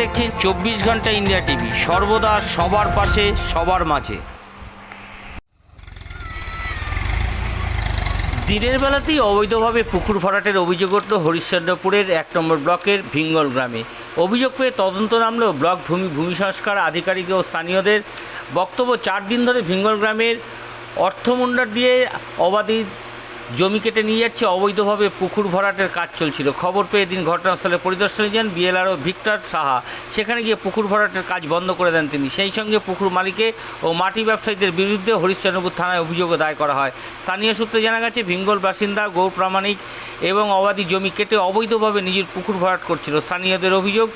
দেখছেন চব্বিশ ঘণ্টা ইন্ডিয়া টিভি। সর্বদা সবার পাশে, সবার মাঝে। দিনের বেলাতেই অবৈধভাবে পুকুর ভরাটের অভিযোগ উঠল হরিশ্চন্দ্রপুরের এক নম্বর ব্লকের ভিঙ্গল গ্রামে। অভিযোগ পেয়ে তদন্ত নামলেও ব্লক ভূমি ভূমি সংস্কার আধিকারিক ও স্থানীয়দের। বক্তব্য চার দিন ধরে ভিঙ্গল গ্রামের অর্থমুন্ডার দিয়ে অবাধি জমি কেটে নিয়ে যাচ্ছে, অবৈধভাবে পুকুর ভরাটের কাজ চলছিল। খবর পেয়ে দিন ঘটনাস্থলে পরিদর্শনে যান বিএলআরও ভিক্টর সাহা। সেখানে গিয়ে পুকুর ভরাটের কাজ বন্ধ করে দেন তিনি। সেই সঙ্গে পুকুর মালিকে ও মাটি ব্যবসায়ীদের বিরুদ্ধে হরিশ্চন্দ্রপুর থানায় অভিযোগও দায় করা হয়। স্থানীয় সূত্রে জানা গেছে ভিঙ্গল বাসিন্দা, গৌর প্রামাণিক এবং অবাধি জমি কেটে অবৈধভাবে নিজের পুকুর ভরাট করছিল। স্থানীয়দের অভিযোগ,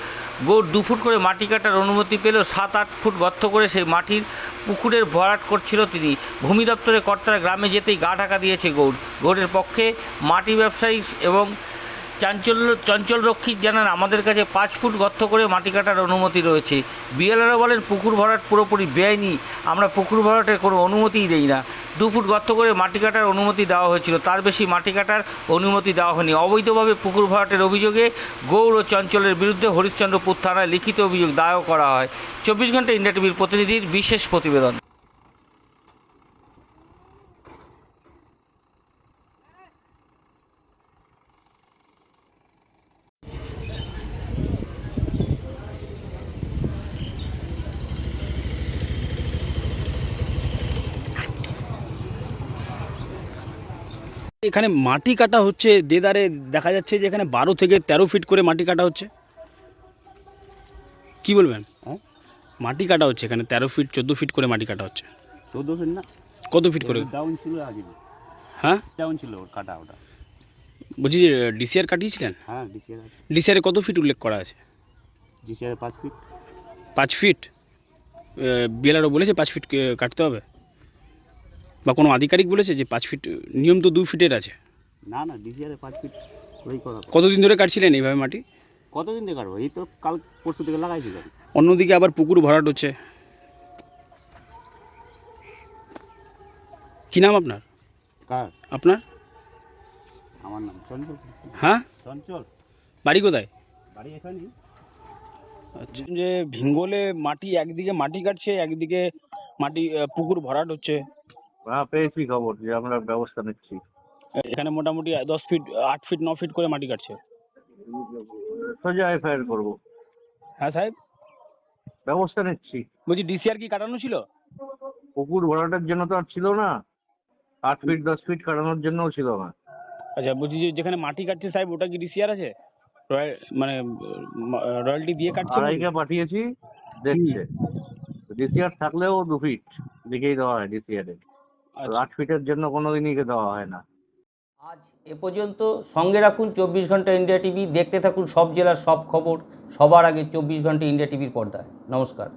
গোট দু ফুট করে মাটি কাটার অনুমতি পেলেও সাত আট ফুট গর্ত করে সেই মাটির পুকুরের ভরাট করছিল তিনি। ভূমি দপ্তরের কর্তারা গ্রামে যেতেই গা ঢাকা দিয়েছে গৌর গৌড়ের পক্ষে মাটি ব্যবসায়ী এবং চাঞ্চল্য চঞ্চল রক্ষী জানান, আমাদের কাছে পাঁচ ফুট গর্ত করে মাটি কাটার অনুমতি রয়েছে। বিএলআরও বলেন, পুকুর ভরাট পুরোপুরি বেআইনি। আমরা পুকুর ভরাটের কোনো অনুমতিই দেই না। দু ফুট গর্ত করে মাটি কাটার অনুমতি দেওয়া হয়েছিল। তার বেশি মাটি কাটার অনুমতি দেওয়া হয়নি। অবৈধভাবে পুকুর ভরাটের অভিযোগে গৌর ও চঞ্চলের বিরুদ্ধে হরিশ্চন্দ্রপুর থানায় লিখিত অভিযোগ দায়ের করা হয়। চব্বিশ ঘণ্টা ইন্ডিয়া টিভির প্রতিনিধির বিশেষ প্রতিবেদন। এখানে মাটি কাটা হচ্ছে দেদারে দেখা যাচ্ছে যে এখানে বারো থেকে তেরো ফিট করে মাটি কাটা হচ্ছে। কি বলবেন? মাটি কাটা হচ্ছে এখানে তেরো ফিট চোদ্দ ফিট করে মাটি কাটা হচ্ছে। চোদ্দ ফিট না? কত ফিট করে? ডাউন ছিল আগে। হ্যাঁ? ডাউন ছিল কাটা ওটা। বলছি যে ডিসিআর কাটিয়েছিলেন? হ্যাঁ ডিসিআর ডিসিআরে কত ফিট উল্লেখ করা আছে? ডিসিআর পাঁচ ফিট। পাঁচ ফিট? বিএলআরও বলেছে পাঁচ ফিট কাটতে হবে। বা কোনো আধিকারিক বলেছে যে পাঁচ ফিট নিয়ম তো দু ফিটের আছে? না না ডিসিআর পাঁচ ফিট ওই করা কতদিন ধরে কাটছিলেন এইভাবে মাটি? কতদিন ধরে কাটবো? এই তো কাল পরশু থেকে লাগাইছি অন্যদিকে আবার পুকুর ভরাট হচ্ছে। কি নাম আপনার? কার? আপনার? আমার নাম চঞ্চল। হ্যাঁ? চঞ্চল। বাড়ি কোথায়? বাড়ি এখানেই। আচ্ছা। যে ভিঙ্গলে মাটি একদিকে মাটি কাটছে একদিকে মাটি পুকুর ভরাট হচ্ছে। হ্যাঁ পেয়েছি খবর যে আমরা ব্যবস্থা নিচ্ছি। এখানে মোটামুটি দশ ফিট আট ফিট ন ফিট করে মাটি কাটছে। সোজা এফআইআর করব। হ্যাঁ সাহেব? ব্যবস্থা নিচ্ছি। বলছি ডিসিআর কি কাটানো ছিল? পুকুর ভরাটের জন্য তো আর ছিল না। আট ফিট দশ ফিট কাটানোর জন্যও ছিল না। আচ্ছা বলছি যে যেখানে মাটি কাটছে সাহেব ওটা কি ডিসিআর আছে? রয়্যাল মানে রয়্যালটি দিয়ে কাটছে? আড়াইকে পাঠিয়েছি দেখছে। ডিসিআর থাকলেও দু ফিট লিখেই দেওয়া হয় ডিসিআরে। আচ্ছা। আট ফিটের জন্য কোনোদিনই দেওয়া হয় না। আজ এ পর্যন্ত সঙ্গে রাখুন চব্বিশ ঘণ্টা ইন্ডিয়া টিভি। দেখতে থাকুন সব জেলার সব খবর। সবার আগে চব্বিশ ঘণ্টা ইন্ডিয়া টিভির পর্দায়। নমস্কার।